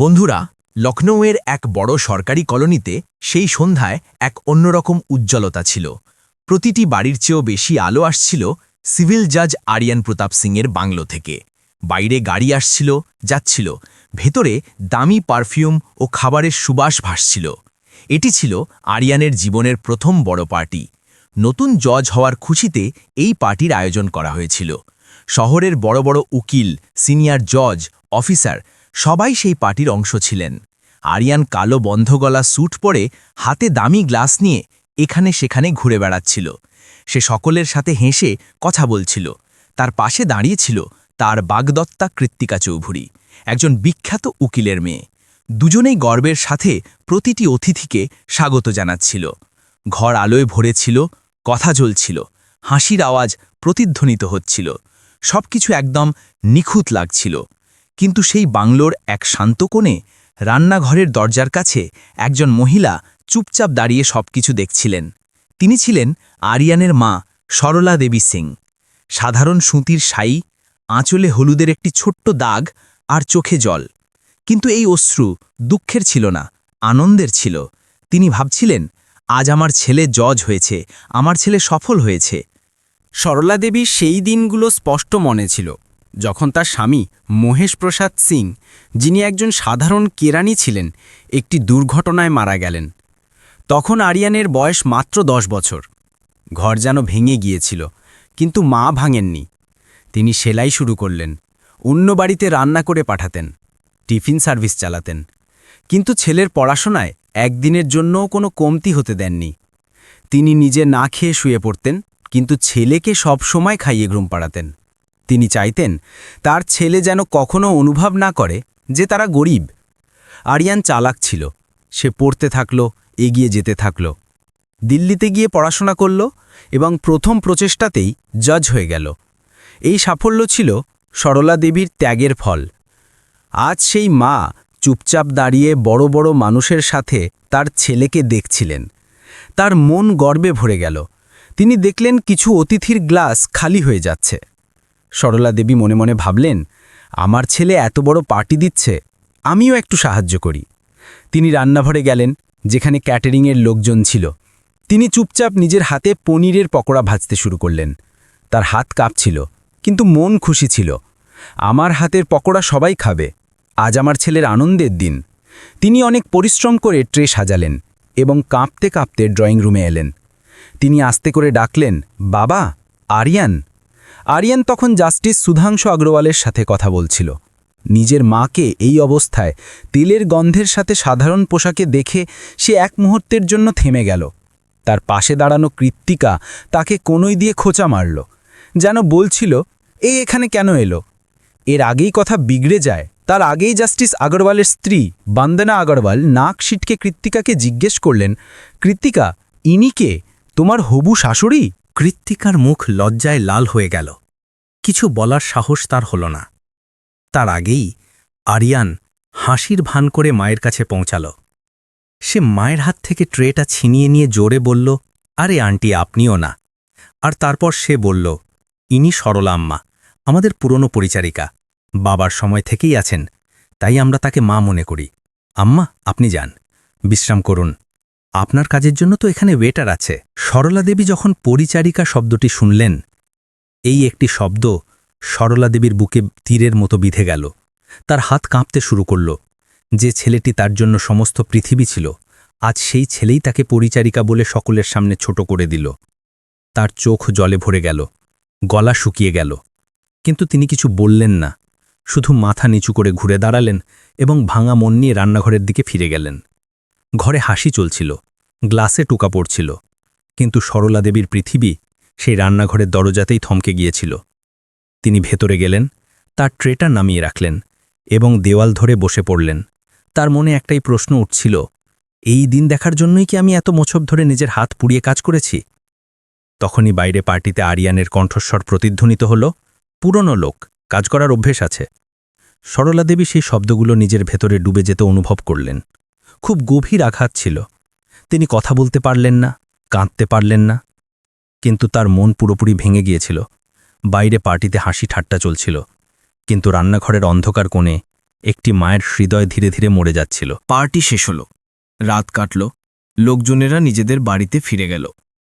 বন্ধুরা, লখনৌয়ের এক বড় সরকারি কলোনিতে সেই সন্ধ্যায় এক অন্যরকম উজ্জ্বলতা ছিল। প্রতিটি বাড়ির চেয়েও বেশি আলো আসছিল সিভিল জাজ আরিয়ান প্রতাপ সিংয়ের বাংলো থেকে। বাইরে গাড়ি আসছিল, যাচ্ছিল। ভেতরে দামি পারফিউম ও খাবারের সুবাস ভাসছিল। এটি ছিল আরিয়ানের জীবনের প্রথম বড় পার্টি। নতুন জজ হওয়ার খুশিতে এই পার্টির আয়োজন করা হয়েছিল। শহরের বড় বড় উকিল, সিনিয়র জজ, অফিসার সবাই সেই পার্টির অংশ ছিলেন। আরিয়ান কালো বন্ধগলা স্যুট পরে হাতে দামি গ্লাস নিয়ে এখানে সেখানে ঘুরে বেড়াচ্ছিল। সে সকলের সাথে হেসে কথা বলছিল। তার পাশে দাঁড়িয়েছিল তার বাগদত্তা কৃত্তিকা চৌধুরী, একজন বিখ্যাত উকিলের মেয়ে। দুজনেই গর্বের সাথে প্রতিটি অতিথিকে স্বাগত জানাচ্ছিল। ঘর আলোয় ভরেছিল, কথা জ্বলছিল, হাসির আওয়াজ প্রতিধ্বনিত হচ্ছিল। সবকিছু একদম নিখুঁত লাগছিল। কিন্তু সেই বাংলোর এক শান্ত কোণে রান্নাঘরের দরজার কাছে একজন মহিলা চুপচাপ দাঁড়িয়ে সবকিছু দেখছিলেন। তিনি ছিলেন আরিয়ানের মা সরলা দেবী সিং। সাধারণ সুতির সাই আঁচলে হলুদের একটি ছোট্ট দাগ আর চোখে জল। কিন্তু এই অশ্রু দুঃখের ছিল না, আনন্দের ছিল। তিনি ভাবছিলেন, আজ আমার ছেলে জজ হয়েছে, আমার ছেলে সফল হয়েছে। সরলা দেবীর সেই দিনগুলো স্পষ্ট মনে ছিল। যখন তার স্বামী মহেশ প্রসাদ সিং, যিনি একজন সাধারণ কেরানি ছিলেন, একটি দুর্ঘটনায় মারা গেলেন। তখন আরিয়ানের বয়স মাত্র দশ বছর। ঘর যেন ভেঙে গিয়েছিল, কিন্তু মা ভাঙেননি। তিনি সেলাই শুরু করলেন, অন্য বাড়িতে রান্না করে পাঠাতেন, টিফিন সার্ভিস চালাতেন। কিন্তু ছেলের পড়াশোনায় একদিনের জন্যও কোনো কমতি হতে দেননি। তিনি নিজে না খেয়ে শুয়ে পড়তেন, কিন্তু ছেলেকে সব সময় খাইয়ে ঘুম পাড়াতেন। তিনি চাইতেন, তার ছেলে যেন কখনো অনুভব না করে যে তারা গরিব। আরিয়ান চালাক ছিল, সে পড়তে থাকল, এগিয়ে যেতে থাকল। দিল্লিতে গিয়ে পড়াশোনা করল এবং প্রথম প্রচেষ্টাতেই জজ হয়ে গেল। এই সাফল্য ছিল সরলা দেবীর ত্যাগের ফল। আজ সেই মা চুপচাপ দাঁড়িয়ে বড় বড় মানুষের সাথে তার ছেলেকে দেখছিলেন। তার মন গর্বে ভরে গেল। তিনি দেখলেন কিছু অতিথির গ্লাস খালি হয়ে যাচ্ছে। সরলা দেবী মনে মনে ভাবলেন, আমার ছেলে এত বড় পার্টি দিচ্ছে, আমিও একটু সাহায্য করি। তিনি রান্নাঘরে গেলেন, যেখানে ক্যাটারিংয়ের লোকজন ছিল। তিনি চুপচাপ নিজের হাতে পনিরের পকোড়া ভাজতে শুরু করলেন। তার হাত কাঁপছিল, কিন্তু মন খুশি ছিল। আমার হাতের পকোড়া সবাই খাবে, আজ আমার ছেলের আনন্দের দিন। তিনি অনেক পরিশ্রম করে ট্রে সাজালেন এবং কাঁপতে কাঁপতে ড্রয়িং রুমে এলেন। তিনি আস্তে করে ডাকলেন, বাবা, আরিয়ান আরিয়ান তখন জাস্টিস সুধাংশু অগ্রওয়ালের সাথে কথা বলছিল। নিজের মাকে এই অবস্থায় তেলের গন্ধের সাথে সাধারণ পোশাকে দেখে সে এক মুহূর্তের জন্য থেমে গেল। তার পাশে দাঁড়ানো কৃত্তিকা তাকে কোনোই দিয়ে খোঁচা মারল। যেন বলছিল এ এখানে কেন এলো? এর আগেই কথা বিগড়ে যায়। তার আগেই জাস্টিস আগরওয়ালের স্ত্রী বন্দনা আগরওয়াল নাক সিটকে কৃত্তিকাকে জিজ্ঞেস করলেন, কৃত্তিকা, ইনি কে? তোমার হবু শাশুড়ি? কৃত্তিকার মুখ লজ্জায় লাল হয়ে গেল। কিছু বলার সাহস তার হল না। তার আগেই আরিয়ান হাসির ভান করে মায়ের কাছে পৌঁছাল। সে মায়ের হাত থেকে ট্রেটা ছিনিয়ে নিয়ে জোরে বলল, আরে আন্টি, আপনিও না। আর তারপর সে বলল, ইনি সরলা আম্মা, আমাদের পুরনো পরিচারিকা। বাবার সময় থেকেই আছেন, তাই আমরা তাকে মা মনে করি। আম্মা, আপনি যান, বিশ্রাম করুন। আপনার কাজের জন্য তো এখানে ওয়েটার আছে। সরলা দেবী যখন পরিচারিকা শব্দটি শুনলেন এই একটি শব্দ সরলা দেবীর বুকে তীরের মতো বিধে গেল। তার হাত কাঁপতে শুরু করল। যে ছেলেটি তার জন্য সমস্ত পৃথিবী ছিল, আজ সেই ছেলেই তাকে পরিচারিকা বলে সকলের সামনে ছোট করে দিল। তার চোখ জলে ভরে গেল, গলা শুকিয়ে গেল। কিন্তু তিনি কিছু বললেন না, শুধু মাথা নিচু করে ঘুরে দাঁড়ালেন এবং ভাঙা মন নিয়ে রান্নাঘরের দিকে ফিরে গেলেন। ঘরে হাসি চলছিল, গ্লাসে টুকা পড়ছিল, কিন্তু সরলা দেবীর পৃথিবী সেই রান্নাঘরের দরজাতেই থমকে গিয়েছিল। তিনি ভেতরে গেলেন, তার ট্রেটা নামিয়ে রাখলেন এবং দেওয়াল ধরে বসে পড়লেন। তার মনে একটাই প্রশ্ন উঠছিল, এই দিন দেখার জন্যই কি আমি এত মোছব ধরে নিজের হাত পুড়িয়ে কাজ করেছি? তখনই বাইরে পার্টিতে আরিয়ানের কণ্ঠস্বর প্রতিধ্বনিত হল, পুরনো লোক, কাজ করার অভ্যেস আছে। সরলা দেবী সেই শব্দগুলো নিজের ভেতরে ডুবে যেতে অনুভব করলেন। খুব গভীর আঘাত ছিল। তিনি কথা বলতে পারলেন না, কাঁদতে পারলেন না। কিন্তু তার মন পুরোপুরি ভেঙে গিয়েছিল। বাইরে পার্টিতে হাসি ঠাট্টা চলছিল। কিন্তু রান্নাঘরের অন্ধকার কোণে একটি মায়ের হৃদয় ধীরে ধীরে মরে যাচ্ছিল। পার্টি শেষ হলো। রাত কাটল। লোকজনেরা নিজেদের বাড়িতে ফিরে গেল।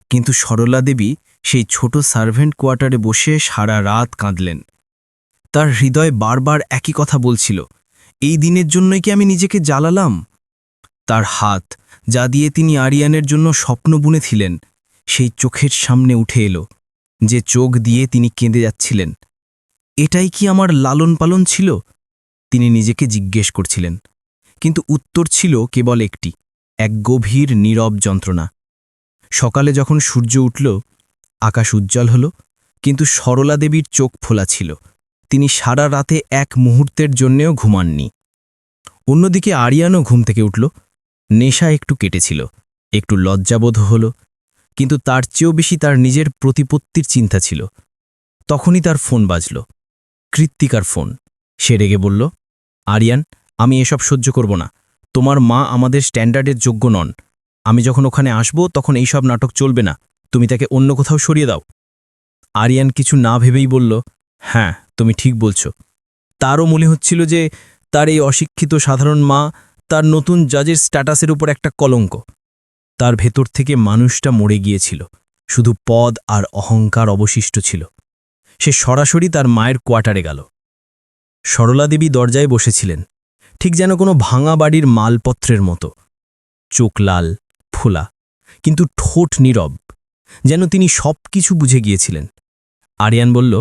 কিন্তু সরলা দেবী সেই ছোট সার্ভেন্ট কোয়ার্টারে বসে সারা রাত কাঁদলেন। তার হৃদয় বারবার একই কথা বলছিল। এই দিনের জন্যই কি আমি নিজেকে জ্বালালাম? তার হাত, যা দিয়ে তিনি আরিয়ানের জন্য স্বপ্ন বুনেছিলেন সেই চোখের সামনে উঠে এলো, যে চোখ দিয়ে তিনি কেঁদে যাচ্ছিলেন। এটাই কি আমার লালন পালন ছিল? তিনি নিজেকে জিজ্ঞেস করছিলেন, কিন্তু উত্তর ছিল কেবল একটি, এক গভীর নীরব যন্ত্রণা। সকালে যখন সূর্য উঠল, আকাশ উজ্জ্বল হল, কিন্তু সরলা দেবীর চোখ ফোলা ছিল। তিনি সারা রাতে এক মুহূর্তের জন্যেও ঘুমাননি। অন্যদিকে আরিয়ানও ঘুম থেকে উঠল। নেশা একটু কেটেছিল, একটু লজ্জাবোধ হল। কিন্তু তার চেয়েও বেশি তার নিজের প্রতিপত্তির চিন্তা ছিল। তখনই তার ফোন বাজল। কৃত্তিকার ফোন। সে রেগে বলল, আরিয়ান, আমি এসব সহ্য করব না। তোমার মা আমাদের স্ট্যান্ডার্ডের যোগ্য নন। আমি যখন ওখানে আসব, তখন এইসব নাটক চলবে না। তুমি তাকে অন্য কোথাও সরিয়ে দাও। আরিয়ান কিছু না ভেবেই বলল হ্যাঁ তুমি ঠিক বলছো। তারও মনে হচ্ছিল যে তার এই অশিক্ষিত সাধারণ মা তার নতুন জাজের স্ট্যাটাসের উপর একটা কলঙ্ক। তার ভেতর থেকে মানুষটা মরে গিয়েছিল, শুধু পদ আর অহংকার অবশিষ্ট ছিল। সে সরাসরি তার মায়ের কোয়ার্টারে গেল। সরলা দেবী দরজায় বসেছিলেন, ঠিক যেন কোনো ভাঙা বাড়ির মালপত্রের মতো। চোখ লাল, ফোলা, কিন্তু ঠোঁট নীরব, যেন তিনি সব কিছু বুঝে গিয়েছিলেন। আরিয়ান বলল,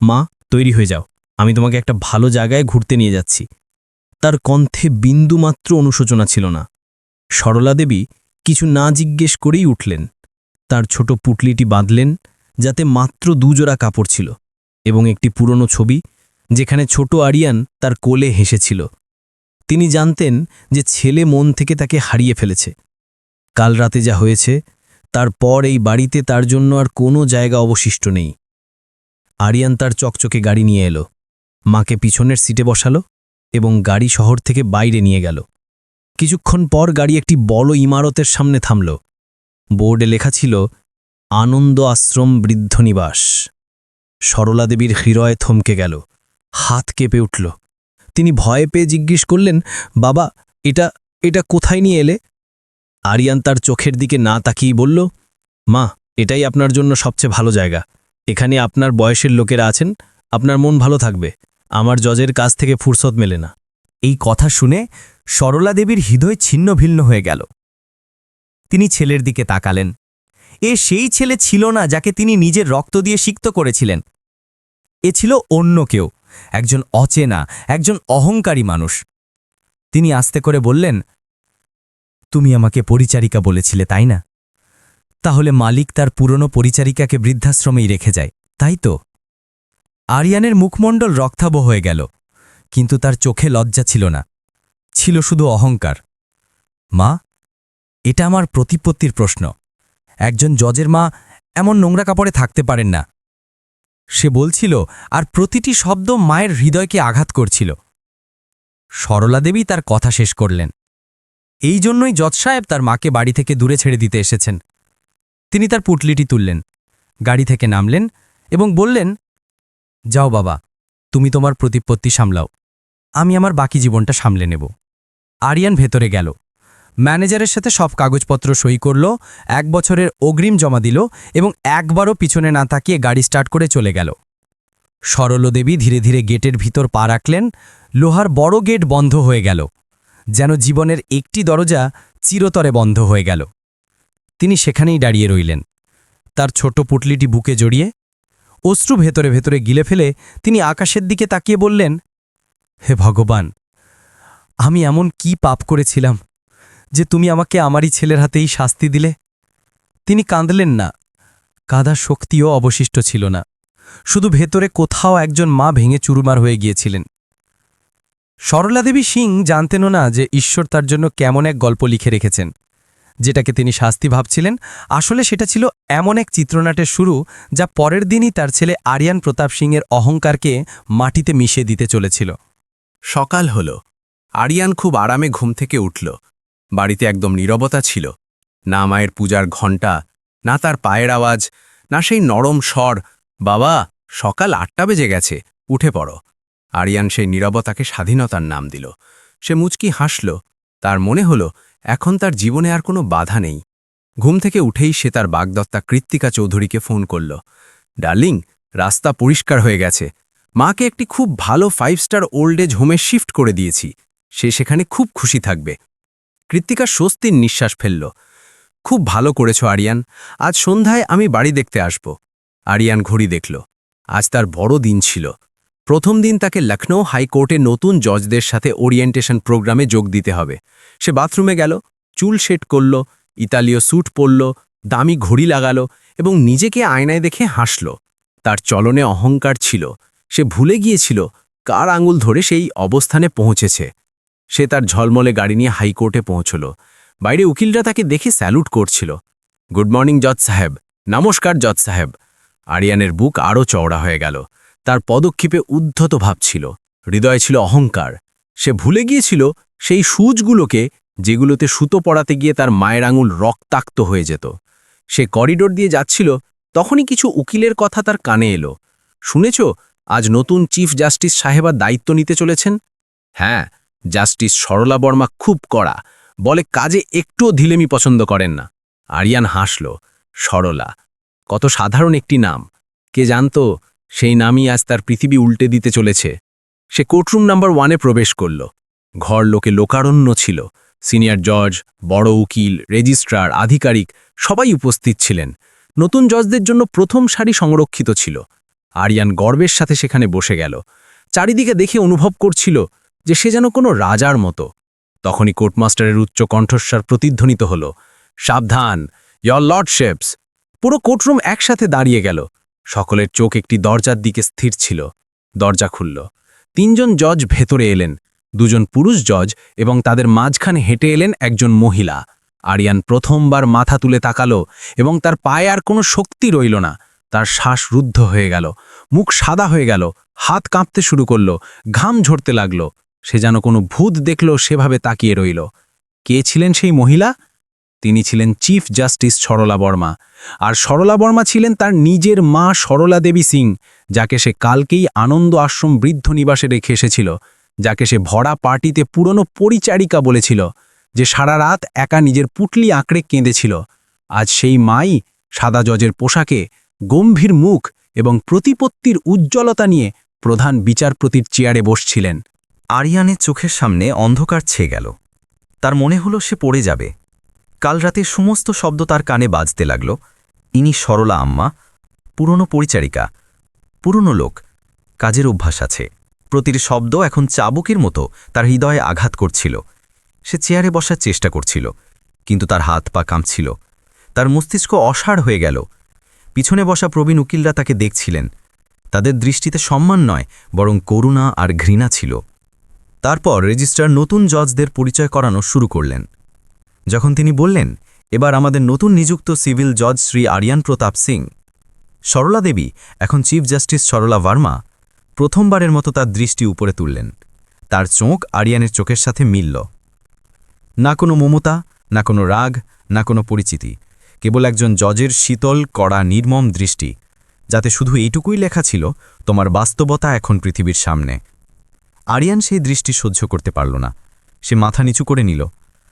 মা, তৈরি হয়ে যাও, আমি তোমাকে একটা ভালো জায়গায় ঘুরতে নিয়ে যাচ্ছি। তার কণ্ঠে বিন্দুমাত্র অনুশোচনা ছিল না। সরলা দেবী কিছু না জিজ্ঞেস করেই উঠলেন। তার ছোট পুটলিটি বাঁধলেন, যাতে মাত্র দুজোড়া কাপড় ছিল এবং একটি পুরনো ছবি, যেখানে ছোট আরিয়ান তার কোলে হেসেছিল। তিনি জানতেন যে ছেলে মন থেকে তাকে হারিয়ে ফেলেছে। কাল রাতে যা হয়েছে তারপর এই বাড়িতে তার জন্য আর কোনো জায়গা অবশিষ্ট নেই। আরিয়ান তার চকচকে গাড়ি নিয়ে এলো। মাকে পিছনের সিটে বসালো এবং গাড়ি শহর থেকে বাইরে নিয়ে গেল। কিছুক্ষণ পর গাড়ি একটি বড় ইমারতের সামনে থামল। বোর্ডে লেখা ছিল, আনন্দ আশ্রম বৃদ্ধনিবাস সরলা দেবীর হৃদয় থমকে গেল, হাত কেঁপে উঠল। তিনি ভয় পেয়ে জিজ্ঞেস করলেন, বাবা, এটা এটা কোথায় নিয়ে এলে? আরিয়ান তার চোখের দিকে না তাকিয়ে বলল, মা, এটাই আপনার জন্য সবচেয়ে ভালো জায়গা। এখানে আপনার বয়সের লোকেরা আছেন, আপনার মন ভালো থাকবে। আমার জজের কাছ থেকে ফুরসত মেলে না। এই কথা শুনে সরলা দেবীর হৃদয় ছিন্ন ভিন্ন হয়ে গেল। তিনি ছেলের দিকে তাকালেন। এ সেই ছেলে ছিল না যাকে তিনি নিজের রক্ত দিয়ে সিক্ত করেছিলেন। এ ছিল অন্য কেউ, একজন অচেনা, একজন অহংকারী মানুষ। তিনি আস্তে করে বললেন, তুমি আমাকে পরিচারিকা বলেছিলে, তাই না? তাহলে মালিক তার পুরনো পরিচারিকাকে বৃদ্ধাশ্রমেই রেখে যায়, তাই তো? আরিয়ানের মুখমণ্ডল রক্তাভ হয়ে গেল। কিন্তু তার চোখে লজ্জা ছিল না। ছিল শুধু অহংকার। মা, এটা আমার প্রতিপত্তির প্রশ্ন। একজন জজের মা এমন নোংরা কাপড়ে থাকতে পারেন না। সে বলছিল, আর প্রতিটি শব্দ মায়ের হৃদয়কে আঘাত করছিল। সরলা দেবী তার কথা শেষ করলেন। এই জন্যই জজ সাহেব তার মাকে বাড়ি থেকে দূরে ছেড়ে দিতে এসেছেন। তিনি তার পুটলিটি তুললেন, গাড়ি থেকে নামলেন এবং বললেন, যাও বাবা, তুমি তোমার প্রতিপত্তি সামলাও। আমি আমার বাকি জীবনটা সামলে নেব। আরিয়ান ভেতরে গেল। ম্যানেজারের সাথে সব কাগজপত্র সই করল, এক বছরের অগ্রিম জমা দিল এবং একবারও পিছনে না তাকিয়ে গাড়ি স্টার্ট করে চলে গেল। সরলদেবী ধীরে ধীরে গেটের ভিতর পা রাখলেন, লোহার বড় গেট বন্ধ হয়ে গেল, যেন জীবনের একটি দরজা চিরতরে বন্ধ হয়ে গেল। তিনি সেখানেই দাঁড়িয়ে রইলেন। তার ছোট পুটলিটি বুকে জড়িয়ে, অশ্রু ভেতরে ভেতরে গিলে ফেলে তিনি আকাশের দিকে তাকিয়ে বললেন হে ভগবান, আমি এমন কি পাপ করেছিলাম যে তুমি আমাকে আমারই ছেলের হাতেই শাস্তি দিলে? তিনি কাঁদলেন না, কাঁদার শক্তিও অবশিষ্ট ছিল না, শুধু ভেতরে কোথাও একজন মা ভেঙে চুরুমার হয়ে গিয়েছিলেন। সরলাদেবী সিং জানতেনও না যে ঈশ্বর তার জন্য কেমন এক গল্প লিখে রেখেছেন, যেটাকে তিনি শাস্তি ভাবছিলেন। আসলে সেটা ছিল এমন এক চিত্রনাটের শুরু যা পরের দিনই তার ছেলে আরিয়ান প্রতাপ সিংয়ের অহংকারকে মাটিতে মিশিয়ে দিতে চলেছিল। সকাল হল। আরিয়ান খুব আরামে ঘুম থেকে উঠল। বাড়িতে একদম নীরবতা ছিল। না মায়ের পূজার ঘণ্টা, না তার পায়ের আওয়াজ, না সেই নরম স্বর, বাবা, সকাল আটটা বেজে গেছে, উঠে পড়ো। আরিয়ান সেই নীরবতাকে স্বাধীনতার নাম দিল। সে মুচকি হাসল। তার মনে হল, এখন তার জীবনে আর কোনো বাধা নেই। ঘুম থেকে উঠেই সে তার বাগদত্তা কৃত্তিকা চৌধুরীকে ফোন করল। ডার্লিং, রাস্তা পরিষ্কার হয়ে গেছে। মাকে একটি খুব ভালো ফাইভ স্টার ওল্ড এজ হোমে শিফট করে দিয়েছি। সে সেখানে খুব খুশি থাকবে। কৃত্তিকা স্বস্তির নিঃশ্বাস ফেলল। খুব ভালো করেছ, আরিয়ান। আজ সন্ধ্যায় আমি বাড়ি দেখতে আসব। আরিয়ান ঘড়ি দেখল। আজ তার বড় দিন ছিল। প্রথম দিন তাকে লখনৌ হাইকোর্টে নতুন জজদের সাথে ওরিয়েন্টেশন প্রোগ্রামে যোগ দিতে হবে। সে বাথরুমে গেল, চুল সেট করল, ইতালীয় স্যুট পরল, দামি ঘড়ি লাগালো এবং নিজেকে আয়নায় দেখে হাসল। তার চলনে অহংকার ছিল। সে ভুলে গিয়েছিল কার আঙুল ধরে সেই অবস্থানে পৌঁছেছে। সে তার ঝলমলে গাড়ি নিয়ে হাইকোর্টে পৌঁছল। বাইরে উকিলরা তাকে দেখে স্যালুট করছিল। গুড মর্নিং, জজ সাহেব। নমস্কার, জজ সাহেব। আরিয়ানের বুক আরও চওড়া হয়ে গেল। তার পদক্ষেপে উদ্ধত ভাব ছিল। হৃদয়ে ছিল অহংকার। সে ভুলে গিয়েছিল সেই সুচগুলোকে যেগুলোতে সুতো পড়াতে গিয়ে তার মায়ের আঙুল রক্তাক্ত হয়ে যেত। সে করিডোর দিয়ে যাচ্ছিল, তখনই কিছু উকিলের কথা তার কানে এলো। শুনেছ আজ নতুন চিফ জাস্টিস সাহেবার দায়িত্ব নিতে চলেছেন? হ্যাঁ জাস্টিস সরলা বর্মা খুব কড়া, বলে কাজে একটুও ধিলেমি পছন্দ করেন না। আরিয়ান হাসল, সরলা, কত সাধারণ একটি নাম। কে জানত, সেই নামই আজ তার পৃথিবী উল্টে দিতে চলেছে। সে কোর্টরুম নাম্বার ওয়ানে প্রবেশ করল। ঘর লোকে লোকারণ্য ছিল। সিনিয়র জজ, বড় উকিল, রেজিস্ট্রার, আধিকারিক, সবাই উপস্থিত ছিলেন। নতুন জজদের জন্য প্রথম সারি সংরক্ষিত ছিল। আরিয়ান গর্বের সাথে সেখানে বসে গেল। চারিদিকে দেখে অনুভব করছিল যে সে যেন কোনো রাজার মতো। তখনই কোর্টমাস্টারের উচ্চ কণ্ঠস্বর প্রতিধ্বনিত হল, সাবধান ইয়র লর্ডশেপস পুরো কোর্টরুম একসাথে দাঁড়িয়ে গেল। সকলের চোখ একটি দরজার দিকে স্থির ছিল। দরজা খুলল। তিনজন জজ ভেতরে এলেন। দুজন পুরুষ জজ এবং তাদের মাঝখানে হেঁটে এলেন একজন মহিলা। আরিয়ান প্রথমবার মাথা তুলে তাকালো এবং তার পায়ে আর কোনো শক্তি রইল না। তার শ্বাস রুদ্ধ হয়ে গেল। মুখ সাদা হয়ে গেল, হাত কাঁপতে শুরু করল, ঘাম ঝরতে লাগল। সে যেন কোনো ভূত দেখল, সেভাবে তাকিয়ে রইল। কে ছিলেন সেই মহিলা? তিনি ছিলেন চিফ জাস্টিস সরলা বর্মা। আর সরলা বর্মা ছিলেন তার নিজের মা সরলা দেবী সিং, যাকে সে কালকেই আনন্দ আশ্রম বৃদ্ধ নিবাসে রেখে এসেছিল, যাকে সে ভরা পার্টিতে পুরনো পরিচারিকা বলেছিল, যে সারা রাত একা নিজের পুটলি আঁকড়ে কেঁদেছিল। আজ সেই মাই সাদা জজের পোশাকে গম্ভীর মুখ এবং প্রতিপত্তির উজ্জ্বলতা নিয়ে প্রধান বিচারপতির চেয়ারে বসছিলেন। আরিয়ানের চোখের সামনে অন্ধকার ছেয়ে গেল। তার মনে হলো সে পড়ে যাবে। কাল রাতে সমস্ত শব্দ তার কানে বাজতে লাগল। ইনি সরলা আম্মা, পুরনো পরিচারিকা, পুরনো লোক, কাজের অভ্যাস আছে। প্রতিটি শব্দ এখন চাবুকের মতো তার হৃদয়ে আঘাত করছিল। সে চেয়ারে বসার চেষ্টা করছিল, কিন্তু তার হাত পা কাঁপছিল। তার মস্তিষ্ক অসাড় হয়ে গেল। পিছনে বসা প্রবীণ উকিলরা তাকে দেখছিলেন। তাদের দৃষ্টিতে সম্মান নয়, বরং করুণা আর ঘৃণা ছিল। তারপর রেজিস্ট্রার নতুন জজদের পরিচয় করানো শুরু করলেন। যখন তিনি বললেন, এবার আমাদের নতুন নিযুক্ত সিভিল জজ শ্রী আরিয়ান প্রতাপ সিং। সরলা দেবী, এখন চিফ জাস্টিস সরলা ভার্মা, প্রথমবারের মতো তার দৃষ্টি উপরে তুললেন। তার চোখ আরিয়ানের চোখের সাথে মিলল। না কোনো মমতা, না কোনো রাগ, না কোনো পরিচিতি। কেবল একজন জজের শীতল, কড়া, নির্মম দৃষ্টি, যাতে শুধু এইটুকুই লেখা ছিল, তোমার বাস্তবতা এখন পৃথিবীর সামনে। আরিয়ান সেই দৃষ্টি সহ্য করতে পারল না। সে মাথা নিচু করে নিল।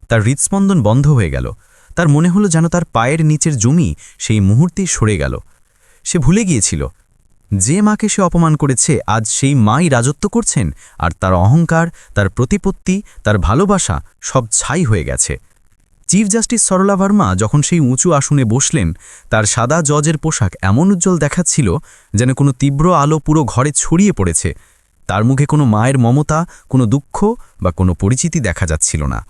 তার হৃৎস্পন্দন বন্ধ হয়ে গেল। তার মনে হলো যেন তার পায়ের নিচের জমি সেই মুহূর্তেই সরে গেল। সে ভুলে গিয়েছিল। যে মাকে সে অপমান করেছে, আজ সেই মাই রাজত্ব করছেন, আর তার অহংকার, তার প্রতিপত্তি, তার ভালোবাসা সব ছাই হয়ে গেছে। চিফ জাস্টিস সরলা ভার্মা যখন সেই উঁচু আসনে বসলেন, তার সাদা জজের পোশাক এমন উজ্জ্বল দেখাচ্ছিল যেন কোনো তীব্র আলো পুরো ঘরে ছড়িয়ে পড়েছে। তার মুখে কোনো মায়ের মমতা, কোনো দুঃখ বা কোনো পরিচিতি দেখা যাচ্ছিল না।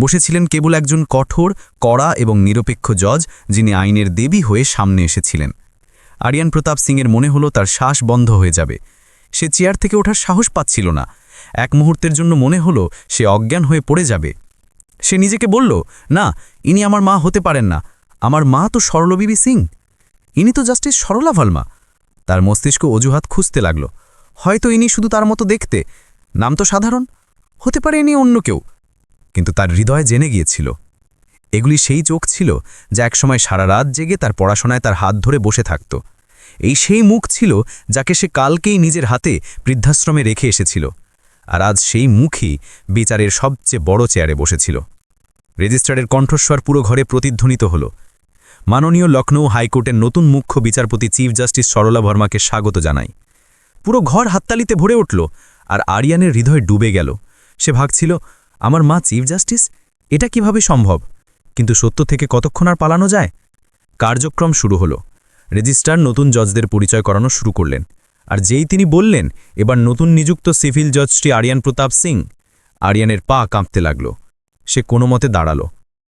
বসেছিলেন কেবল একজন কঠোর, কড়া এবং নিরপেক্ষ জজ, যিনি আইনের দেবী হয়ে সামনে এসেছিলেন। আরিয়ান প্রতাপ সিংয়ের মনে হলো তার শ্বাস বন্ধ হয়ে যাবে। সে চেয়ার থেকে ওঠার সাহস পাচ্ছিল না। এক মুহূর্তের জন্য মনে হলো সে অজ্ঞান হয়ে পড়ে যাবে। সে নিজেকে বলল, না, ইনি আমার মা হতে পারেন না। আমার মা তো সরলবিবি সিং। ইনি তো জাস্টিস সরলা ভালমা। তার মস্তিষ্ক অজুহাত খুঁজতে লাগল। হয়তো ইনি শুধু তার মতো দেখতে। নাম তো সাধারণ। হতে পারে ইনি অন্য কেউ। কিন্তু তার হৃদয় জেনে গিয়েছিল। এগুলি সেই চোখ ছিল যা একসময় সারা রাত জেগে তার পড়াশোনায় তার হাত ধরে বসে থাকত। এই সেই মুখ ছিল যাকে সে কালকেই নিজের হাতে বৃদ্ধাশ্রমে রেখে এসেছিল। আর আজ সেই মুখই বিচারের সবচেয়ে বড় চেয়ারে বসেছিল। রেজিস্ট্রারের কণ্ঠস্বর পুরো ঘরে প্রতিধ্বনিত হল। মাননীয় লখনৌ হাইকোর্টের নতুন মুখ্য বিচারপতি চিফ জাস্টিস সরলা ভর্মাকে স্বাগত জানাই। পুরো ঘর হাততালিতে ভরে উঠল আর আরিয়ানের হৃদয় ডুবে গেল। সে ভাবছিল, আমার মা চিফ জাস্টিস? এটা কীভাবে সম্ভব? কিন্তু সত্য থেকে কতক্ষণ আর পালানো যায়? কার্যক্রম শুরু হলো। রেজিস্ট্রার নতুন জজদের পরিচয় করানো শুরু করলেন। আর যেই তিনি বললেন, এবার নতুন নিযুক্ত সিভিল জজ শ্রী আরিয়ান প্রতাপ সিং। আরিয়ানের পা কাঁপতে লাগল। সে কোনো মতে দাঁড়াল।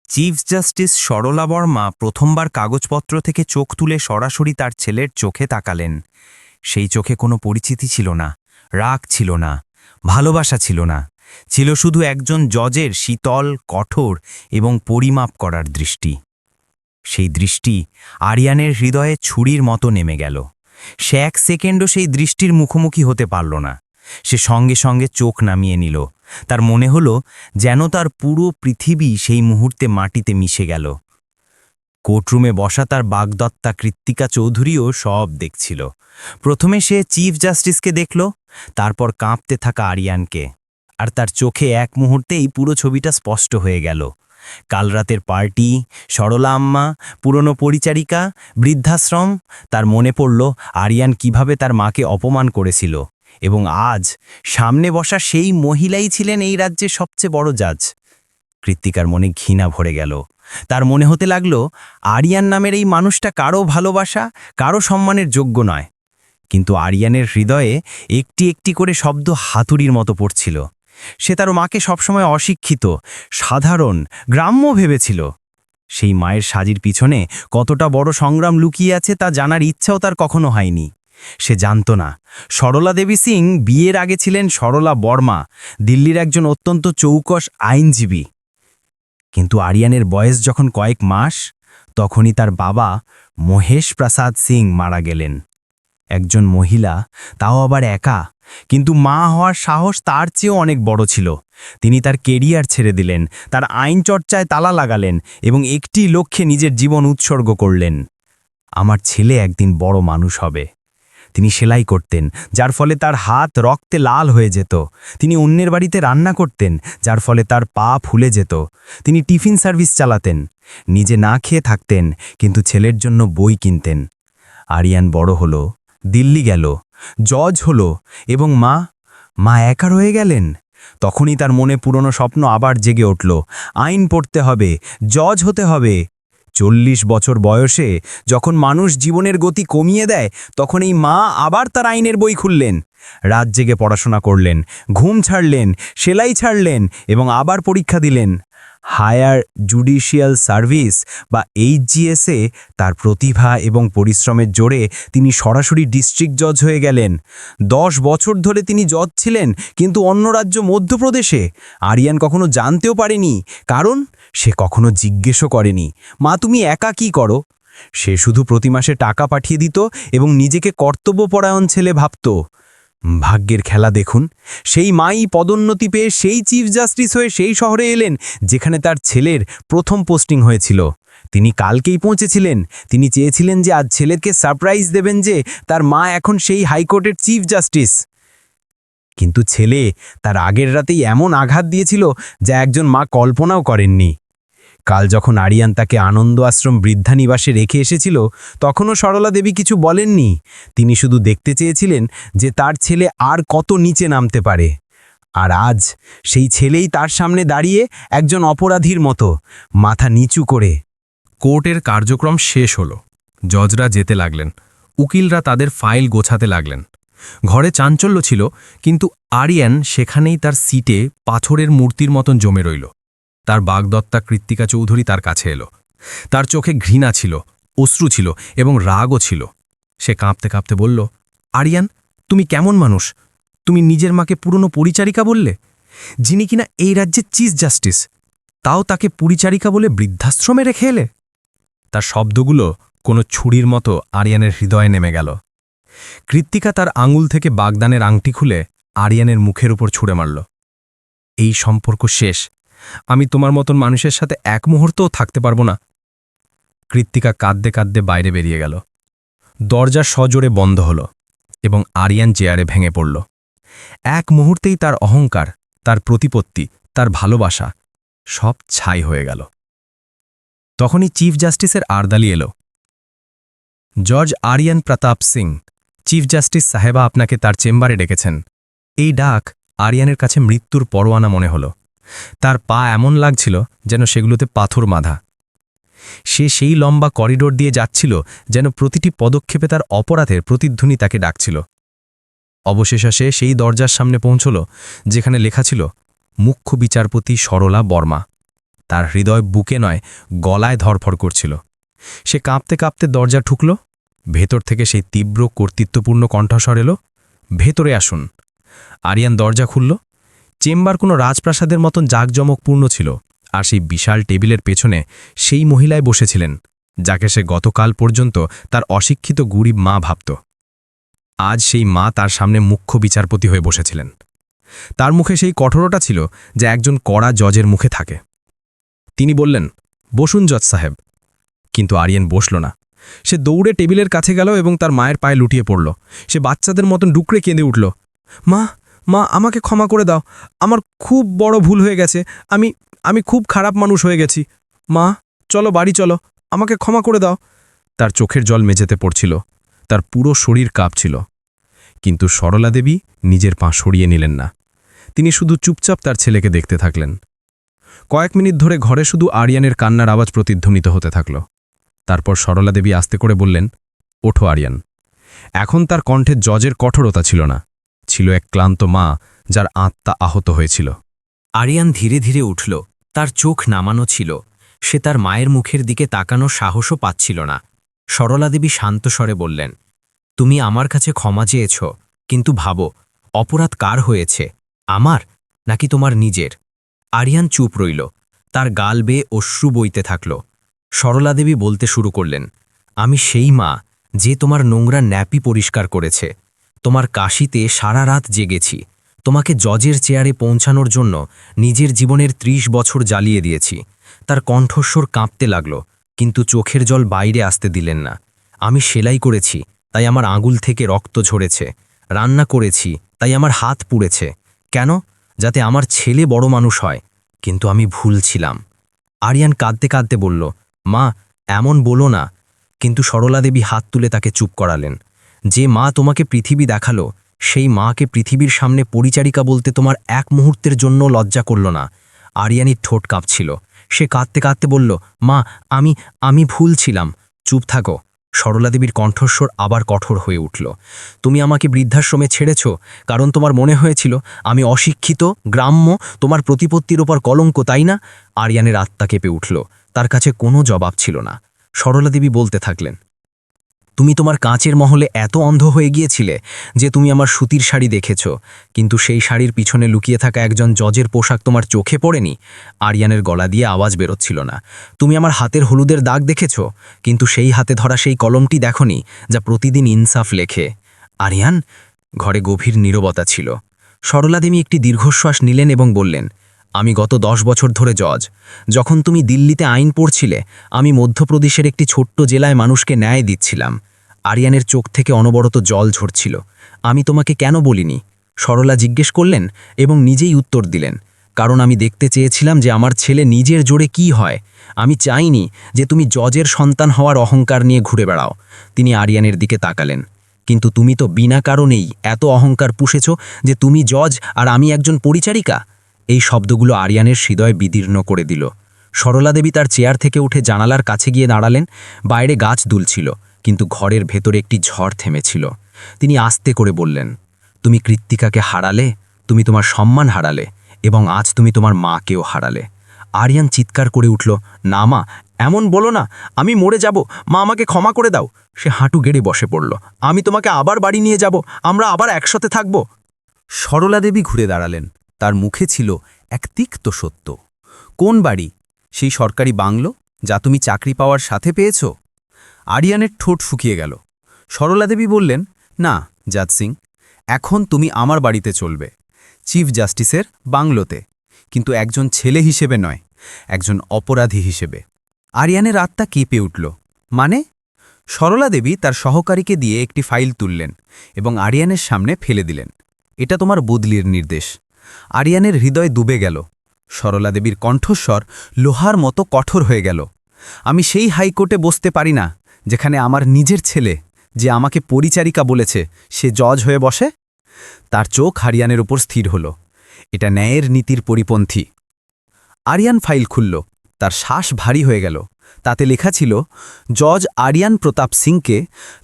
চিফ জাস্টিস সরলা বর্মা প্রথমবার কাগজপত্র থেকে চোখ তুলে সরাসরি তার ছেলের চোখে তাকালেন। সেই চোখে কোনো পরিচিতি ছিল না, রাগ ছিল না, ভালোবাসা ছিল না, ছিল শুধু একজন জজের শীতল, কঠোর এবং পরিমাপ করার দৃষ্টি। সেই দৃষ্টি আরিয়ানের হৃদয়ে ছুরির মতো নেমে গেল। সে এক সেকেন্ডও সেই দৃষ্টির মুখোমুখি হতে পারল না। সে সঙ্গে সঙ্গে চোখ নামিয়ে নিল। তার মনে হলো যেন তার পুরো পৃথিবী সেই মুহূর্তে মাটিতে মিশে গেল। কোর্টরুমে বসা তার বাগদত্তা কৃত্তিকা চৌধুরীও সব দেখছিল। প্রথমে সে চিফ জাস্টিসকে দেখল, তারপর কাঁপতে থাকা আরিয়ানকে। আর তার চোখে এক মুহূর্তেই পুরো ছবিটা স্পষ্ট হয়ে গেল। কাল রাতের পার্টি, সরলা আম্মা, পুরনো পরিচারিকা, বৃদ্ধাশ্রম, তার মনে পড়ল আরিয়ান কীভাবে তার মাকে অপমান করেছিল। এবং আজ সামনে বসা সেই মহিলাই ছিলেন এই রাজ্যের সবচেয়ে বড় জাজ। কৃত্তিকার মনে ঘৃণা ভরে গেল। তার মনে হতে লাগল, আরিয়ান নামের এই মানুষটা কারও ভালোবাসা, কারও সম্মানের যোগ্য নয়। কিন্তু আরিয়ানের হৃদয়ে একটি একটি করে শব্দ হাতুড়ির মতো পড়ছিল। সে তার মাকে সবসময় অশিক্ষিত, সাধারণ, গ্রাম্য ভেবেছিল। সেই মায়ের সাজির পিছনে কতটা বড় সংগ্রাম লুকিয়ে আছে তা জানার ইচ্ছাও তার কখনো হয়নি। সে জানত না। সরলা দেবী সিং বিয়ের আগে ছিলেন সরলা বর্মা, দিল্লির একজন অত্যন্ত চৌকস আইনজীবী। কিন্তু আরিয়ানের বয়স যখন কয়েক মাস, তখনই তার বাবা মহেশ প্রসাদ সিং মারা গেলেন। একজন মহিলা, তাও আবার একা, কিন্তু মা হওয়ার সাহস তার চেয়েও অনেক বড় ছিল। তিনি তার কেরিয়ার ছেড়ে দিলেন, তার আইন চর্চায় তালা লাগালেন এবং একটি লক্ষ্যে নিজের জীবন উৎসর্গ করলেন। আমার ছেলে একদিন বড় মানুষ হবে। তিনি সেলাই করতেন, যার ফলে তার হাত রক্তে লাল হয়ে যেত। তিনি অন্যের বাড়িতে রান্না করতেন, যার ফলে তার পা ফুলে যেত। তিনি টিফিন সার্ভিস চালাতেন, নিজে না খেয়ে থাকতেন, কিন্তু ছেলের জন্য বই কিনতেন। আরিয়ান বড় হলো, দিল্লি গেল, জজ হলো, এবং মা মা একা রয়ে গেলেন? তখনই তার মনে পুরনো স্বপ্ন আবার জেগে উঠল, আইন পড়তে হবে, জজ হতে হবে চল্লিশ বছর বয়সে যখন মানুষ জীবনের গতি কমিয়ে দেয়, তখন এই মা আবার তার আইনের বই খুললেন। রাত জেগে পড়াশোনা করলেন, ঘুম ছাড়লেন, সেলাই ছাড়লেন এবং আবার পরীক্ষা দিলেন। হায়ার জুডিশিয়াল সার্ভিস বা এইচজিএসে তার প্রতিভা এবং পরিশ্রমের জোরে তিনি সরাসরি ডিস্ট্রিক্ট জজ হয়ে গেলেন। দশ বছর ধরে তিনি জজ ছিলেন, কিন্তু অন্য রাজ্য মধ্যপ্রদেশে। আরিয়ান কখনো জানতেও পারেনি। কারণ সে কখনো জিজ্ঞেসও করেনি, মা, তুমি একা কি করো? সে শুধু প্রতি মাসে টাকা পাঠিয়ে দিত এবং নিজেকে কর্তব্যপরায়ণ ছেলে ভাবত। ভাগ্যের খেলা দেখুন, সেই মাই পদোন্নতি পেয়ে সেই চিফ জাস্টিস হয়ে সেই শহরে এলেন, যেখানে তার ছেলের প্রথম পোস্টিং হয়েছিল। তিনি কালকেই পৌঁছেছিলেন, তিনি চেয়েছিলেন যে আজ ছেলেকে সারপ্রাইজ দেবেন যে তার মা এখন সেই হাইকোর্টের চিফ জাস্টিস। কিন্তু ছেলে তার আগের রাতেই এমন আঘাত দিয়েছিল যা একজন মা কল্পনাও করেননি। কাল যখন আরিয়ান তাকে আনন্দ আশ্রম বৃদ্ধানিবাসে রেখে এসেছিল, তখনও সরলা দেবী কিছু বলেননি। তিনি শুধু দেখতে চেয়েছিলেন যে তার ছেলে আর কত নিচে নামতে পারে। আর আজ সেই ছেলেই তার সামনে দাঁড়িয়ে একজন অপরাধীর মতো, মাথা নিচু করে। কোর্টের কার্যক্রম শেষ হল। জজরা যেতে লাগলেন। উকিলরা তাদের ফাইল গোছাতে লাগলেন। ঘরে চাঞ্চল্য ছিল, কিন্তু আরিয়ান সেখানেই তার সিটে পাথরের মূর্তির মতন জমে রইল। তার বাগদত্তা কৃত্তিকা চৌধুরী তার কাছে এলো। তার চোখে ঘৃণা ছিল, অশ্রু ছিল এবং রাগও ছিল। সে কাঁপতে কাঁপতে বলল, আরিয়ান, তুমি কেমন মানুষ? তুমি নিজের মাকে পুরনো পরিচারিকা বললে? যিনি কিনা এই রাজ্যের চিফ জাস্টিস, তাও তাকে পরিচারিকা বলে বৃদ্ধাশ্রমে রেখে এলে? তার শব্দগুলো কোনো ছুরির মতো আরিয়ানের হৃদয়ে নেমে গেল। কৃত্তিকা তার আঙুল থেকে বাগদানের আংটি খুলে আরিয়ানের মুখের উপর ছুঁড়ে মারল। এই সম্পর্ক শেষ আমি তোমার মতন মানুষের সাথে এক মুহূর্তও থাকতে পারব না। কৃত্তিকা কাঁদতে কাঁদতে বাইরে বেরিয়ে গেল। দরজা সজোরে বন্ধ হল এবং আরিয়ান চেয়ারে ভেঙে পড়ল। এক মুহূর্তেই তার অহংকার, তার প্রতিপত্তি, তার ভালোবাসা সব ছাই হয়ে গেল। তখনই চিফ জাস্টিসের আরদালি এলো। George Aryan Pratap Singh, chief justice সাহেবা আপনাকে তার চেম্বারে ডেকেছেন। এই ডাক আরিয়ানের কাছে মৃত্যুর পরোয়ানা মনে হল। তার পা এমন লাগছিল যেন সেগুলোতে পাথর বাঁধা। সে সেই লম্বা করিডোর দিয়ে যাচ্ছিল যেন প্রতিটি পদক্ষেপে তার অপরাধের প্রতিধ্বনি তাকে ডাকছিল। অবশেষে সে সেই দরজার সামনে পৌঁছল, যেখানে লেখা ছিল, মুখ্য বিচারপতি সরলা বর্মা। তার হৃদয় বুকে নয়, গলায় ধরফড় করছিল। সে কাঁপতে কাঁপতে দরজা ঠুকল, ভেতর থেকে সেই তীব্র কর্তৃত্বপূর্ণ কণ্ঠস্বর এলো, ভেতরে আসুন। আরিয়ান দরজা খুলল চেম্বার কোনো রাজপ্রাসাদের মতন জাঁকজমকপূর্ণ ছিল, আর সেই বিশাল টেবিলের পেছনে সেই মহিলায় বসেছিলেন, যাকে সে গতকাল পর্যন্ত তার অশিক্ষিত গরিব মা ভাবত। আজ সেই মা তার সামনে মুখ্য বিচারপতি হয়ে বসেছিলেন। তার মুখে সেই কঠোরতা ছিল যা একজন কড়া জজের মুখে থাকে। তিনি বললেন, বসুন জজ সাহেব। কিন্তু আরিয়ান বসল না। সে দৌড়ে টেবিলের কাছে গেল এবং তার মায়ের পায়ে লুটিয়ে পড়ল। সে বাচ্চাদের মতন ডুকরে কেঁদে উঠল, মা মা, আমাকে ক্ষমা করে দাও। আমার খুব বড় ভুল হয়ে গেছে। আমি আমি খুব খারাপ মানুষ হয়ে গেছি। মা, চলো, বাড়ি চলো। আমাকে ক্ষমা করে দাও। তার চোখের জল মেঝেতে পড়ছিল। তার পুরো শরীর কাঁপছিল। কিন্তু সরলা দেবী নিজের পা সরিয়ে নিলেন না। তিনি শুধু চুপচাপ তার ছেলেকে দেখতে থাকলেন। কয়েক মিনিট ধরে ঘরে শুধু আরিয়ানের কান্নার আওয়াজ প্রতিধ্বনিত হতে থাকল। তারপর সরলা দেবী আস্তে করে বললেন, ওঠো, আরিয়ান। এখন তার কণ্ঠে জজের কঠোরতা ছিল না। ছিল এক ক্লান্ত মা যার আত্মা আহত হয়েছিল। আরিয়ান ধীরে ধীরে উঠল। তার চোখ নামানো ছিল। সে তার মায়ের মুখের দিকে তাকানো সাহসও পাচ্ছিল না। সরলাদেবী শান্ত স্বরে বললেন, তুমি আমার কাছে ক্ষমা চেয়েছ, কিন্তু ভাবো, অপরাধ কার হয়েছে? আমার নাকি তোমার নিজের? আরিয়ান চুপ রইল। তার গাল বেয়ে অশ্রু বইতে থাকল। সরলাদেবী বলতে শুরু করলেন, আমি সেই মা যে তোমার নোংরা ন্যাপি পরিষ্কার করেছে। তোমার কাশিতে সারা রাত জেগেছি। তোমাকে জজের চেয়ারে পৌঁছানোর জন্য নিজের জীবনের ত্রিশ বছর জ্বালিয়ে দিয়েছি। তার কণ্ঠস্বর কাঁপতে লাগল, কিন্তু চোখের জল বাইরে আসতে দিলেন না। আমি সেলাই করেছি, তাই আমার আঙুল থেকে রক্ত ঝরেছে। রান্না করেছি, তাই আমার হাত পুড়েছে। কেন? যাতে আমার ছেলে বড় মানুষ হয়। কিন্তু আমি ভুল ছিলাম। আরিয়ান কাঁদতে কাঁদতে বলল, মা, এমন বলো না। কিন্তু সরলাদেবী হাত তুলে তাকে চুপ করালেন। যে মা তোমাকে পৃথিবী দেখাল, সেই মাকে পৃথিবীর সামনে পরিচারিকা বলতে তোমার এক মুহূর্তের জন্য লজ্জা করল না। আরিয়ানির ঠোঁট কাঁপছিল। সে কাঁদতে কাঁদতে বলল, মা, আমি আমি ভুল ছিলাম। চুপ থাকো। সরলাদেবীর কণ্ঠস্বর আবার কঠোর হয়ে উঠল। তুমি আমাকে বৃদ্ধাশ্রমে ছেড়েছ, কারণ তোমার মনে হয়েছিল, আমি অশিক্ষিত, গ্রাম্য, তোমার প্রতিপত্তির ওপর কলঙ্ক, তাই না? আরিয়ানের আত্মা কেঁপে উঠল। তার কাছে কোনো জবাব ছিল না। সরলাদেবী বলতে থাকলেন তুমি তোমার কাঁচের মহলে এত অন্ধ হয়ে গিয়েছিলে যে তুমি আমার সুতির শাড়ি দেখেছ। কিন্তু সেই শাড়ির পিছনে লুকিয়ে থাকা একজন জজের পোশাক তোমার চোখে পড়েনি। আরিয়ানের গলা দিয়ে আওয়াজ বেরোচ্ছিল না। তুমি আমার হাতের হলুদের দাগ দেখেছ? কিন্তু সেই হাতে ধরা সেই কলমটি দেখনি যা প্রতিদিন ইনসাফ লেখে। আরিয়ান, ঘরে গভীর নীরবতা ছিল। সরলাদেবী একটি দীর্ঘশ্বাস নিলেন এবং বললেন আমি গত দশ বছর ধরে জজ। যখন তুমি দিল্লিতে আইন পড়ছিলে, আমি মধ্যপ্রদেশের একটি ছোট্ট জেলায় মানুষকে ন্যায় দিচ্ছিলাম। আরিয়ানের চোখ থেকে অনবরত জল ঝরছিল। আমি তোমাকে কেন বলিনি? সরলা জিজ্ঞেস করলেন এবং নিজেই উত্তর দিলেন, কারণ আমি দেখতে চেয়েছিলাম যে আমার ছেলে নিজের জোরে কি হয়। আমি চাইনি যে তুমি জজের সন্তান হওয়ার অহংকার নিয়ে ঘুরে বেড়াও। তিনি আরিয়ানের দিকে তাকালেন। কিন্তু তুমি তো বিনা কারণেই এত অহংকার পুষেছ যে তুমি জজ আর আমি একজন পরিচারিকা? এই শব্দগুলো আরিয়ানের হৃদয় বিদীর্ণ করে দিল। সরলা দেবী তার চেয়ার থেকে উঠে জানালার কাছে গিয়ে দাঁড়ালেন। বাইরে গাছ দুলছিল, কিন্তু ঘরের ভেতরে একটি ঝড় থেমেছিল। তিনি আস্তে করে বললেন, তুমি কৃত্তিকাকে হারালে, তুমি তোমার সম্মান হারালে, এবং আজ তুমি তোমার মাকেও হারালে। আরিয়ান চিৎকার করে উঠল, না মা, এমন বলো না, আমি মরে যাব, মা আমাকে ক্ষমা করে দাও। সে হাঁটু গেড়ে বসে পড়ল, আমি তোমাকে আবার বাড়ি নিয়ে যাব, আমরা আবার একসাথে থাকব। সরলা দেবী ঘুরে দাঁড়ালেন। তার মুখে ছিল এক তিক্ত সত্য। কোন বাড়ি? সেই সরকারি বাংলো যা তুমি চাকরি পাওয়ার সাথে পেয়েছ? আরিয়ানের ঠোঁট শুকিয়ে গেল। সরলা দেবী বললেন, না, জাত সিং, এখন তুমি আমার বাড়িতে চলবে, চিফ জাস্টিসের বাংলোতে। কিন্তু একজন ছেলে হিসেবে নয়, একজন অপরাধী হিসেবে। আরিয়ানের আত্মা কেঁপে উঠল। মানে? সরলা দেবী তার সহকারীকে দিয়ে একটি ফাইল তুললেন এবং আরিয়ানের সামনে ফেলে দিলেন। এটা তোমার বদলির নির্দেশ। আরিয়ানের হৃদয় ডুবে গেল। সরলা দেবীর কণ্ঠস্বর লোহার মতো কঠোর হয়ে গেল। আমি সেই হাইকোর্টে বসতে পারি না, যেখানে আমার নিজের ছেলে, যে আমাকে পরিচারিকা বলেছে, সে জজ হয়ে বসে। তার চোখ হারিয়ানের উপর স্থির হল। এটা ন্যায়ের নীতির পরিপন্থী। আরিয়ান ফাইল খুলল। তার শ্বাস ভারী হয়ে গেল। তাতে লেখা ছিল, জজ আরিয়ান প্রতাপ সিংকে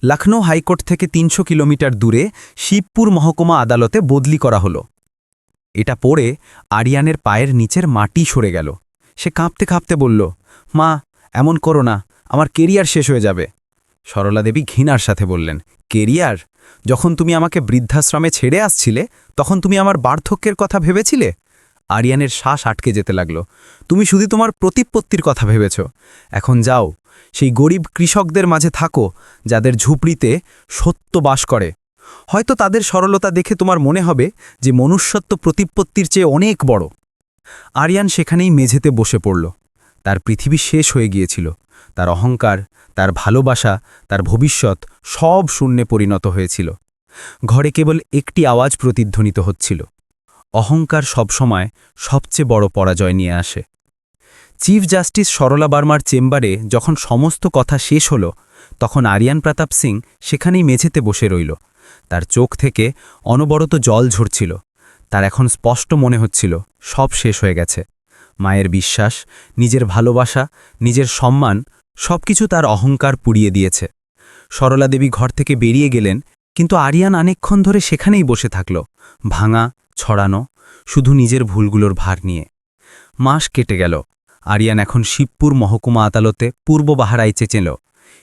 লখনৌ হাইকোর্ট থেকে তিনশো কিলোমিটার দূরে শিবপুর মহকুমা আদালতে বদলি করা হলো। এটা পড়ে আরিয়ানের পায়ের নিচের মাটি সরে গেল। সে কাঁপতে কাঁপতে বলল, মা, এমন করো না, আমার কেরিয়ার শেষ হয়ে যাবে। সরলা দেবী ঘৃণার সাথে বললেন, কেরিয়ার? যখন তুমি আমাকে বৃদ্ধাশ্রমে ছেড়ে আসছিলে, তখন তুমি আমার বার্ধক্যের কথা ভেবেছিলে? আরিয়ানের শ্বাস আটকে যেতে লাগল, তুমি শুধু তোমার প্রতিপত্তির কথা ভেবেছ। এখন যাও, সেই গরিব কৃষকদের মাঝে থাকো, যাদের ঝুপড়িতে সত্য বাস করে। হয়তো তাদের সরলতা দেখে তোমার মনে হবে যে মনুষ্যত্ব প্রতিপত্তির চেয়ে অনেক বড়। আরিয়ান সেখানেই মেঝেতে বসে পড়ল। তার পৃথিবী শেষ হয়ে গিয়েছিল। তার অহংকার, তার ভালোবাসা, তার ভবিষ্যৎ সব শূন্যে পরিণত হয়েছিল। ঘরে কেবল একটি আওয়াজ প্রতিধ্বনিত হচ্ছিল। অহংকার সবসময় সবচেয়ে বড় পরাজয় নিয়ে আসে। চিফ জাস্টিস সরলা বার্মার চেম্বারে যখন সমস্ত কথা শেষ হল, তখন আরিয়ান প্রতাপ সিং সেখানেই মেঝেতে বসে রইল। তার চোখ থেকে অনবরত জল ঝরছিল। তার এখন স্পষ্ট মনে হচ্ছিল, সব শেষ হয়ে গেছে। মায়ের বিশ্বাস, নিজের ভালোবাসা, নিজের সম্মান, সবকিছু তার অহংকার পুড়িয়ে দিয়েছে। সরলা দেবী ঘর থেকে বেরিয়ে গেলেন, কিন্তু আরিয়ান অনেকক্ষণ ধরে সেখানেই বসে থাকল, ভাঙা, ছড়ানো, শুধু নিজের ভুলগুলোর ভার নিয়ে। মাস কেটে গেল। আরিয়ান এখন শিবপুর মহকুমা আদালতে পূর্ব বাহারায় চেঁচেল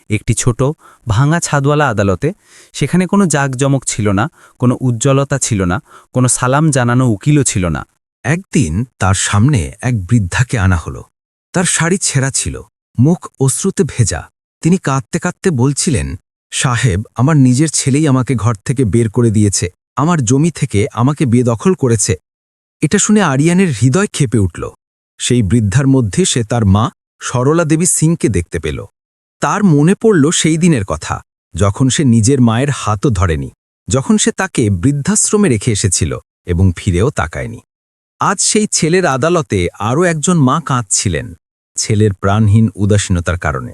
একটি ছোট, ভাঙা ছাদওয়ালা আদালতে। সেখানে কোনো জাঁকজমক ছিল না, কোনো উজ্জ্বলতা ছিল না, কোনো সালাম জানানো উকিলও ছিল না। একদিন তার সামনে এক বৃদ্ধাকে আনা হলো। তার শাড়ি ছেঁড়া ছিল, মুখ অশ্রুতে ভেজা। তিনি কাঁদতে কাঁদতে বলছিলেন, সাহেব, আমার নিজের ছেলেই আমাকে ঘর থেকে বের করে দিয়েছে। আমার জমি থেকে আমাকে বেদখল করেছে। এটা শুনে আরিয়ানের হৃদয় খেপে উঠল। সেই বৃদ্ধার মধ্যে সে তার মা, সরলা দেবী সিংকে দেখতে পেল। তার মনে পড়ল সেই দিনের কথা, যখন সে নিজের মায়ের হাতও ধরেনি, যখন সে তাকে বৃদ্ধাশ্রমে রেখে এসেছিল এবং ফিরেও তাকায়নি। আজ সেই ছেলের আদালতে আরও একজন মা কাঁদছিলেন, ছেলের প্রাণহীন উদাসীনতার কারণে।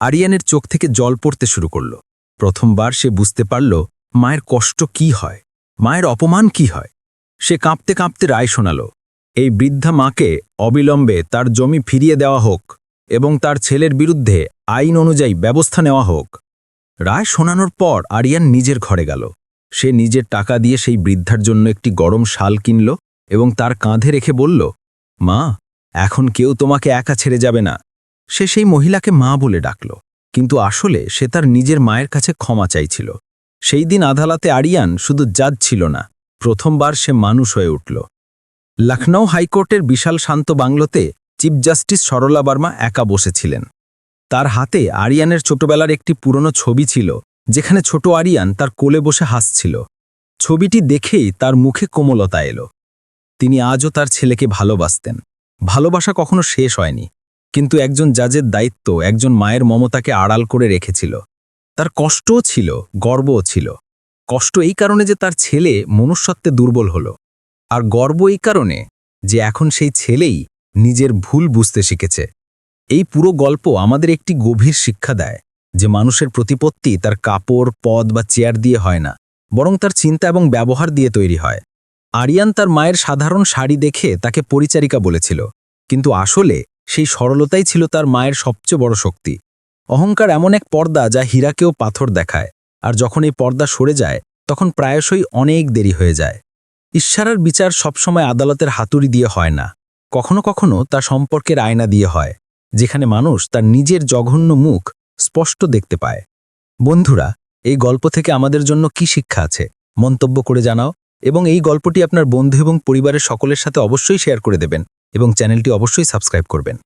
আরিয়ানের চোখ থেকে জল পড়তে শুরু করল। প্রথমবার সে বুঝতে পারল, মায়ের কষ্ট কি হয়, মায়ের অপমান কি হয়। সে কাঁপতে কাঁপতে রায় শোনাল, এই বৃদ্ধা মাকে অবিলম্বে তার জমি ফিরিয়ে দেওয়া হোক এবং তার ছেলের বিরুদ্ধে আইন অনুযায়ী ব্যবস্থা নেওয়া হোক। রায় শোনানোর পর আরিয়ান নিজের ঘরে গেল। সে নিজের টাকা দিয়ে সেই বৃদ্ধার জন্য একটি গরম শাল কিনল এবং তার কাঁধে রেখে বলল, মা, এখন কেউ তোমাকে একা ছেড়ে যাবে না। সে সেই মহিলাকে মা বলে ডাকল, কিন্তু আসলে সে তার নিজের মায়ের কাছে ক্ষমা চাইছিল। সেই দিন আদালতে আরিয়ান শুধু জাজ ছিল না, প্রথমবার সে মানুষ হয়ে উঠল। লখনৌ হাইকোর্টের বিশাল শান্ত বাংলোতে চিফ জাস্টিস সরলা বার্মা একা বসেছিলেন। তার হাতে আরিয়ানের ছোটবেলার একটি পুরনো ছবি ছিল, যেখানে ছোট আরিয়ান তার কোলে বসে হাসছিল। ছবিটি দেখেই তার মুখে কোমলতা এলো। তিনি আজও তার ছেলেকে ভালোবাসতেন। ভালোবাসা কখনো শেষ হয়নি, কিন্তু একজন জাজের দায়িত্ব একজন মায়ের মমতাকে আড়াল করে রেখেছিল। তার কষ্টও ছিল, গর্বও ছিল। কষ্ট এই কারণে যে তার ছেলে মনুষ্যত্বে দুর্বল হল, আর গর্ব এই কারণে যে এখন সেই ছেলেই নিজের ভুল বুঝতে শিখেছে। এই পুরো গল্প আমাদের একটি গভীর শিক্ষা দেয় যে মানুষের প্রতিপত্তি তার কাপড়, পদ বা চেয়ার দিয়ে হয় না, বরং তার চিন্তা এবং ব্যবহার দিয়ে তৈরি হয়। আরিয়ান তার মায়ের সাধারণ শাড়ি দেখে তাকে পরিচারিকা বলেছিল, কিন্তু আসলে সেই সরলতাই ছিল তার মায়ের সবচেয়ে বড় শক্তি। অহংকার এমন এক পর্দা যা হীরাকেও পাথর দেখায়, আর যখন এই পর্দা সরে যায়, তখন প্রায়শই অনেক দেরি হয়ে যায়। ঈশ্বরের বিচার সবসময় আদালতের হাতুড়ি দিয়ে হয় না, কখনো কখনো তা সম্পর্কের আয়না দিয়ে হয়। যেখানে মানুষ তার নিজের জঘন্য মুখ স্পষ্ট দেখতে পায়। বন্ধুরা, এই গল্প থেকে আমাদের জন্য কি শিক্ষা আছে? মন্তব্য করে জানাও এবং এই গল্পটি আপনার বন্ধু এবং পরিবারের সকলের সাথে অবশ্যই শেয়ার করে দেবেন এবং চ্যানেলটি অবশ্যই সাবস্ক্রাইব করবেন।